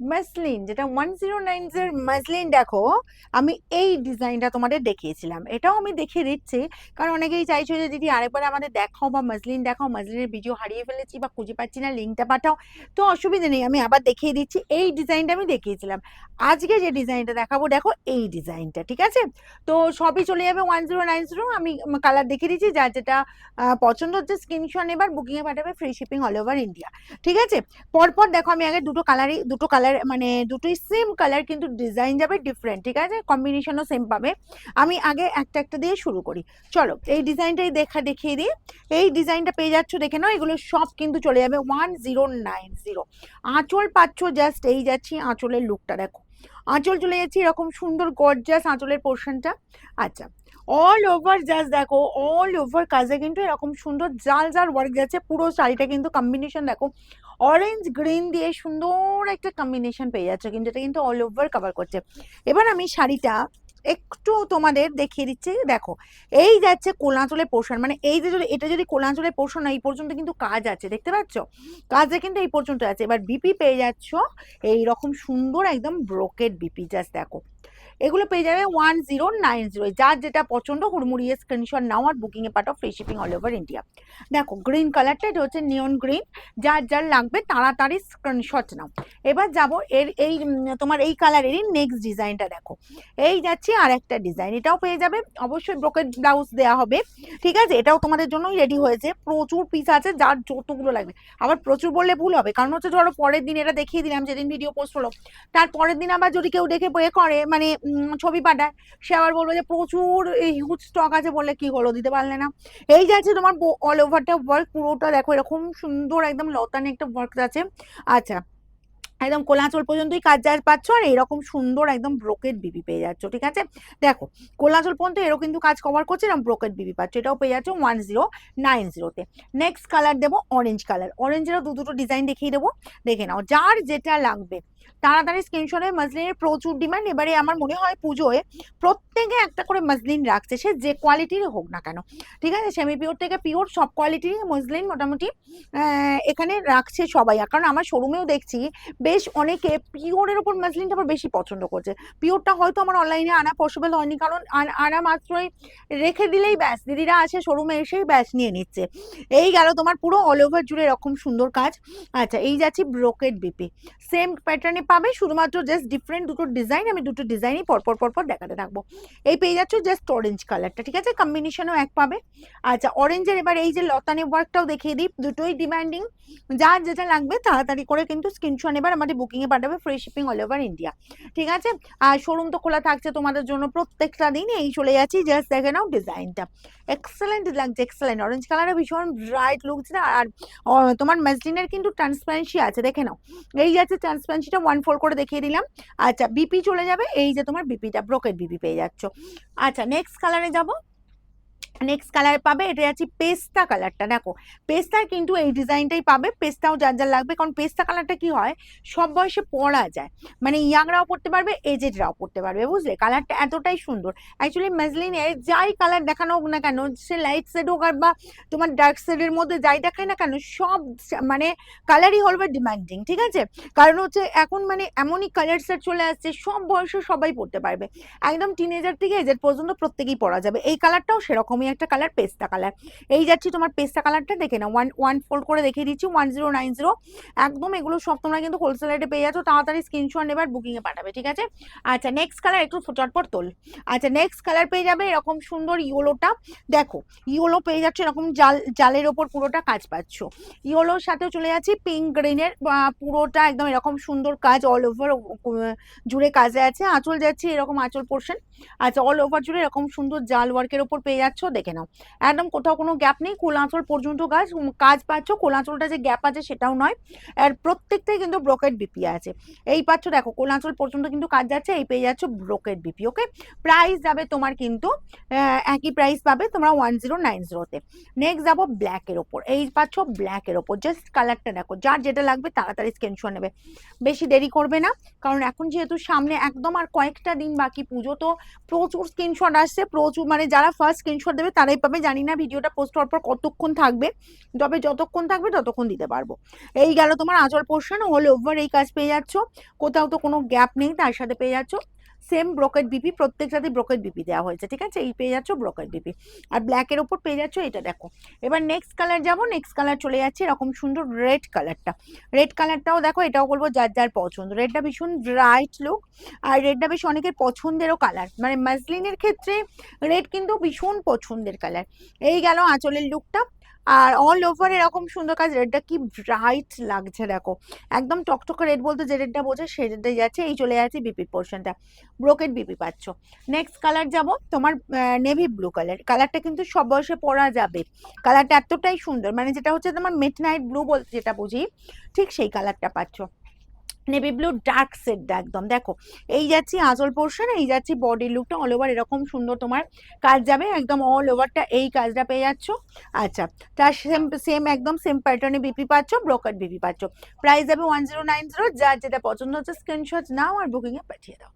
Muslin যেটা one zero nine এর muslin দেখো, আমি এই ডিজাইনটা তোমাদের দেখিয়েছিলাম। এটাও আমি দেখিয়ে দিচ্ছি, কারণ অনেকেই চাইছো যে দিদি আরেকবার আমাদের দেখাও বা মাসলিন দেখাও মাসলিনের ভিডিও হারিয়ে ফেলেছি বা খুঁজে পাচ্ছি না লিঙ্কটা পাঠাও। তো অসুবিধা নেই, আমি আবার দেখিয়ে দিচ্ছি, এই ডিজাইনটা আমি দেখিয়েছিলাম। আজকে যে ডিজাইনটা দেখাবো, দেখো এই ডিজাইনটা ঠিক আছে? তো সবই চলে যাবে ওয়ান জিরো নাইন জিরো আমি কালার দেখিয়ে দিচ্ছি, যার যেটা পছন্দ হচ্ছে স্ক্রিনশট এবার বুকিংয়ে পাঠাবে free shipping all over India ঠিক আছে? পরপর দেখো আমি আগে দুটো কালারই দুটো কালার মানে দুটোই সেম কালার কিন্তু ডিজাইন যাবে ডিফারেন্ট ঠিক আছে? কম্বিনেশনও সেম পাবে। আমি আগে একটা একটা দিয়ে শুরু করি। চলো, এই ডিজাইনটাই দেখা, দেখিয়ে দিই। এই ডিজাইনটা পেয়ে যাচ্ছ, দেখে নাও, এগুলো সব কিন্তু চলে যাবে ওয়ান জিরো নাইন জিরো আঁচল পাচ্ছ জাস্ট এই যাচ্ছি আঁচলের লুকটা দেখো। আঁচল চলে যাচ্ছে, এরকম সুন্দর গর্জাস আঁচলের পোর্শনটা আচ্ছা অল ওভার জাস্ট দেখো অল ওভার কাজে কিন্তু এরকম সুন্দর জাল জাল ওয়ার্ক যাচ্ছে, পুরো শাড়িটা কিন্তু কম্বিনেশন দেখো অরেঞ্জ গ্রিন দিয়ে সুন্দর একটা কম্বিনেশন পেয়ে যাচ্ছে, কিন্তু এটা কিন্তু অল ওভার কভার করছে। এবার আমি শাড়িটা একটু তোমাদের দেখিয়ে দিচ্ছি, দেখো, এই যাচ্ছে কোলাঞ্চলের পোর্শন মানে এই যে যদি, এটা যদি কোলাঞ্চলের পোর্শন এই পর্যন্ত কিন্তু কাজ আছে, দেখতে পাচ্ছ? কাজে কিন্তু এই পর্যন্ত আছে। এবার বিপি পেয়ে যাচ্ছ এই রকম সুন্দর একদম ব্রোকেট বিপি জাস্ট দেখো। এগুলো পেয়ে যাবে ওয়ান জিরো নাইন জিরো যার যেটা পছন্দ, হুড়মুড়িয়ে স্ক্রিনশট নাও আর বুকিংয়ে পাঠাও free shipping all over India দেখো গ্রিন কালারটা এটা হচ্ছে নিয়ন গ্রিন যার যার লাগবে, তাড়াতাড়ি স্ক্রিনশট নাও। এবার যাব এর, এই তোমার এই কালারেরই নেক্সট ডিজাইনটা দেখো। এই যাচ্ছি আর একটা ডিজাইন এটাও পেয়ে যাবে। অবশ্যই ব্রোকেট ব্লাউজ দেওয়া হবে, ঠিক আছে? এটাও তোমাদের জন্যই রেডি হয়েছে। প্রচুর পিস আছে, যার যতগুলো লাগবে। আবার প্রচুর বললে ভুল হবে, কারণ হচ্ছে ধরো পরের দিন এটা দেখিয়ে দিলাম, যেদিন ভিডিও পোস্ট হলো। তার পরের দিন আবার যদি কেউ দেখে বয়ে করে মানে ছবি পাঠায়। সে আবার বলবে যে, প্রচুর হিউজ স্টক আছে বললে কি হলো, দিতে পারলে না। এই যাচ্ছে তোমার অল ওভারটা ওয়ার্ক পুরোটা দেখো, এরকম সুন্দর একদম লতানি একটা ওয়ার্ক আছে। আচ্ছা একদম কোলাচল পর্যন্তই কাজ যার পাচ্ছ, আর এরকম সুন্দর একদম ব্রোকেট বিবি পেয়ে যাচ্ছ, ঠিক আছে? দেখো, কোলাচল পর্যন্ত এরও কিন্তু কাজ কভার করছে, এরকম ব্রোকেট বিবি পাচ্ছ, এটাও পেয়ে যাচ্ছ ওয়ান জিরো নাইন জিরোতে নেক্সট কালার দেবো অরেঞ্জ কালার অরেঞ্জেরও দু দুটো ডিজাইন দেখিয়ে দেবো। দেখে নাও, যার যেটা লাগবে। তাড়াতাড়ি স্ক্রিনশটে মাসলিনের প্রচুর ডিমান্ড এবারে আমার মনে হয় পুজোয় প্রত্যেকে একটা করে মাসলিন রাখছে, সে যে কোয়ালিটির হোক না কেন। ঠিক আছে? সেমি পিওর থেকে পিওর সব কোয়ালিটির মসলিন মোটামুটি এখানে রাখছে সবাই। কারণ আমার শোরুমেও দেখছি, বেশ অনেকে পিওরের ওপর মাসলিনটা আবার বেশি পছন্দ করছে। পিওরটা হয়তো আমার অনলাইনে আনা পসিবল হয়নি, কারণ আন- মাত্রই রেখে দিলেই ব্যাস। দিদিরা আসে শোরুমে এসেই ব্যাস নিয়ে নিচ্ছে। এই গেল তোমার পুরো অল ওভার জুড়ে এরকম সুন্দর কাজ। আচ্ছা এই যাচ্ছি ব্রোকেড বিপি সেম প্যাটার্নে পাবে। শুধুমাত্র জাস্ট ডিফারেন্ট দুটো ডিজাইন আমি দুটো ডিজাইনই পরপর পরপর দেখাতে থাকব। এই পেয়ে যাচ্ছ জাস্ট অরেঞ্জ কালারটা ঠিক আছে? কম্বিনেশনও এক পাবে। আচ্ছা অরেঞ্জের এবার এই যে লতানে ওয়ার্কটাও দেখিয়ে দিই। দুটোই ডিমান্ডিং যার যেটা লাগবে তাড়াতাড়ি করে কিন্তু স্ক্রিনশট এবার আমাদের বুকিংয়ে পাঠাবে free shipping all over India ঠিক আছে? আর শোরুম তো খোলা থাকছে তোমাদের জন্য প্রত্যেকটা দিন এই চলে যাচ্ছি জাস্ট দেখে নাও ডিজাইনটা এক্সেলেন্ট লাগছে এক্সেলেন্ট অরেঞ্জ কালারে ভীষণ ব্রাইট লুকছে আর তোমার মাসলিনের কিন্তু ট্রান্সপারেন্সি আছে, দেখে নাও। এই যাচ্ছে ট্রান্সপারেন্সিটা ওয়ান ফোর করে দেখিয়ে দিলাম। আচ্ছা বিপি চলে যাবে, এই যে তোমার বিপিটা ব্রোকেট বিপি পেয়ে যাচ্ছ। আচ্ছা নেক্সট কালারে যাব। নেক্সট কালার পাবে এটা যাচ্ছে পেস্তা কালারটা দেখো পেস্তার কিন্তু এই ডিজাইনটাই পাবে, পেস্তাও যার যার লাগবে, কারণ পেস্তা কালারটা কি হয়, সব বয়সে পরা যায়। মানে ইয়াংরাও পড়তে পারবে এজেডরাও পড়তে পারবে, বুঝলে? কালারটা এতটাই সুন্দর। অ্যাকচুয়ালি মেজলিনের যাই কালার দেখানো হোক না কেন, সে লাইট শেড হোক আর বা তোমার ডার্ক শেডের মধ্যে যাই দেখায় না কেন, সব মানে কালারই হবে ডিমান্ডিং ঠিক আছে? কারণ হচ্ছে এখন মানে এমনই কালার সেট চলে আসছে, সব বয়সে সবাই পড়তে পারবে। একদম টিনেজার থেকে এজেড পর্যন্ত প্রত্যেকেই পরা যাবে। এই কালারটাও সেরকমই একটা কালার পেস্তা কালার এই যাচ্ছি তোমার পেস্তা কালারটা দেখে না ওয়ান ওয়ান ফোল্ড করে দেখিয়ে দিচ্ছি ওয়ান জিরো নাইন জিরো একদম এগুলো সব তোমরা কিন্তু হোলসেল রেটে পেয়ে যাচ্ছ, তাড়াতাড়ি স্ক্রিনশট এবার বুকিংয়ে পাঠাবে, ঠিক আছে? আচ্ছা নেক্সট কালার একটু চটপট তোল। আচ্ছা নেক্সট কালার পেয়ে যাবে এরকম সুন্দর ইয়োলোটা। দেখো, ইয়োলো পেয়ে যাচ্ছে এরকম জাল, জালের ওপর পুরোটা কাজ পাচ্ছ। ইয়োলোর সাথেও চলে যাচ্ছি পিঙ্ক গ্রিনের পুরোটা একদম এরকম সুন্দর কাজ অল ওভার জুড়ে কাজে আছে। আঁচল যাচ্ছে এরকম আঁচল পোর্শন আচ্ছা অল ওভার জুড়ে এরকম সুন্দর জাল ওয়ার্কের ওপর পেয়ে যাচ্ছ। দেখে নাও। একদম কোথাও কোনো গ্যাপ নেই কোল আঁচল পর্যন্ত কাজ কাজ পাচ্ছ কোল আঁচলটা যে গ্যাপ আছে সেটাও নয়। আর প্রত্যেকটাই কিন্তু ব্রোকেট বিপি আছে। এই পাচ্ছ, দেখো কোল আঁচল পর্যন্ত কিন্তু কাজ যাচ্ছে, এই পেয়ে যাচ্ছ ব্রোকেট বিপি ওকে প্রাইস যাবে তোমার কিন্তু একই প্রাইস পাবে তোমরা ওয়ান জিরো নাইন জিরোতে নেক্সট যাব ব্ল্যাকের ওপর। এই পাচ্ছ ব্ল্যাকের ওপর। জাস্ট কালারটা দেখো, যার যেটা লাগবে তাড়াতাড়ি স্ক্রিনশট নেবে। বেশি দেরি করবে না, কারণ এখন যেহেতু সামনে একদম আর কয়েকটা দিন বাকি পুজো, তো প্রচুর স্ক্রিনশট আসছে, প্রচুর মানে যারা ফার্স্ট স্ক্রিনশট দেবে তারাই পাবে জানি না ভিডিওটা পোস্ট হওয়ার পর কতক্ষণ থাকবে। তবে যতক্ষণ থাকবে ততক্ষণ দিতে পারব। এই গেল তোমার আঁচল পোর্শন অল ওভার এই কাজ পেয়ে যাচ্ছ। কোথাও তো কোনো গ্যাপ নেই, তার সাথে পেয়ে যাচ্ছ। সেম ব্রোকেট বিপি প্রত্যেক প্রত্যেকটাতে ব্রোকেট বিপি দেওয়া হয়েছে, ঠিক আছে? এই পেয়ে যাচ্ছ ব্রোকেট বিপি আর ব্ল্যাকের ওপর পেয়ে যাচ্ছ এটা দেখো। এবার নেক্সট কালার যাব নেক্সট কালার চলে যাচ্ছে এরকম সুন্দর রেড কালারটা রেড কালারটাও দেখো, এটাও বলব যার যার পছন্দ। রেডটা ভীষণ ব্রাইট লুক আর রেডটা বেশ অনেকের পছন্দেরও কালার মানে মাসলিনের ক্ষেত্রে রেড কিন্তু ভীষণ পছন্দের কালার এই গেল আঁচলের লুকটা আর অল ওভার এরকম সুন্দর কাজ রেডটা কি ব্রাইট লাগছে দেখো। একদম টকটকে রেড বলতে যে রেডটা বোঝে, সে রেডটাই যাচ্ছে, এই চলে যাচ্ছে বিপি পোর্শনটা ব্রোকেট বিপি পাচ্ছ। নেক্সট কালার যাব, তোমার নেভি ব্লু কালার কালারটা কিন্তু সব বয়সে পরা যাবে। কালারটা এতটাই সুন্দর মানে যেটা হচ্ছে তোমার মিড নাইট ব্লু বলতে যেটা বুঝি, ঠিক সেই কালারটা পাচ্ছ। নেভি ব্লু ডার্ক সেটটা একদম। দেখো, এই যাচ্ছি আঁচল পোর্শন এই যাচ্ছি বডি লুকটা অল ওভার এরকম সুন্দর তোমার কাজ যাবে একদম অল ওভারটা এই কাজটা পেয়ে যাচ্ছ। আচ্ছা তার সেম সেম একদম সেম প্যাটার্নে বিপি পাচ্ছ ব্রোকার বিপি পাচ্ছ। প্রাইস যাবে ওয়ান জিরো নাইন জিরো যার যেটা পছন্দ হচ্ছে স্ক্রিনশট নাও আর বুকিংয়ে পাঠিয়ে দাও।